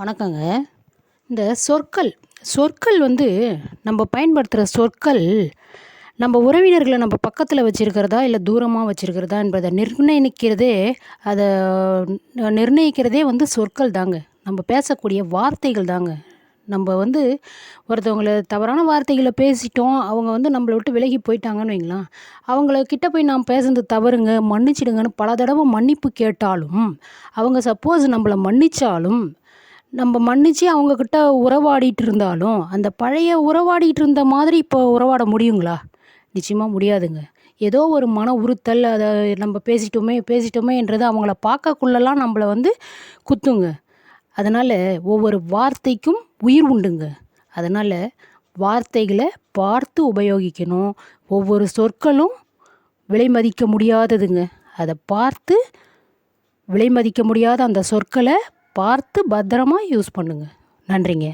வணக்கங்க. இந்த சொற்கள் சொற்கள் வந்து நம்ம பயன்படுத்துகிற சொற்கள் நம்ம உறவினர்களை நம்ம பக்கத்தில் வச்சுருக்கிறதா இல்லை தூரமாக வச்சுருக்கிறதா என்பதை நிர்ணயிக்கிறதே அதை நிர்ணயிக்கிறதே வந்து சொற்கள் தாங்க. நம்ம பேசக்கூடிய வார்த்தைகள் தாங்க. நம்ம வந்து ஒருத்தவங்களை தவறான வார்த்தைகளை பேசிட்டோம் அவங்க வந்து நம்மளை விட்டு விலகி போயிட்டாங்கன்னு வைங்களேன். அவங்கள கிட்ட போய் நாம் பேசுனது தவறுங்க மன்னிச்சிடுங்கன்னு பல தடவை மன்னிப்பு கேட்டாலும் அவங்க சப்போஸ் நம்மளை மன்னிச்சாலும் நம்ம மன்னிச்சு அவங்கக்கிட்ட உறவாடிட்டு இருந்தாலும் அந்த பழைய உறவாடிட்டு இருந்த மாதிரி இப்போ உறவாட முடியுங்களா? நிச்சயமாக முடியாதுங்க. ஏதோ ஒரு மன உறுத்தல் அதை நம்ம பேசிட்டோமே பேசிட்டோமேன்றது அவங்கள பார்க்கக்குள்ளெல்லாம் நம்மளை வந்து குத்துங்க. அதனால் ஒவ்வொரு வார்த்தைக்கும் உயிர் உண்டுங்க. அதனால் வார்த்தைகளை பார்த்து உபயோகிக்கணும். ஒவ்வொரு சொற்களும் விலை மதிக்க முடியாததுங்க. அதை பார்த்து விலை மதிக்க முடியாத அந்த சொற்களை பார்த்து பத்திரமா யூஸ் பண்ணுங்கள் நன்றிங்க.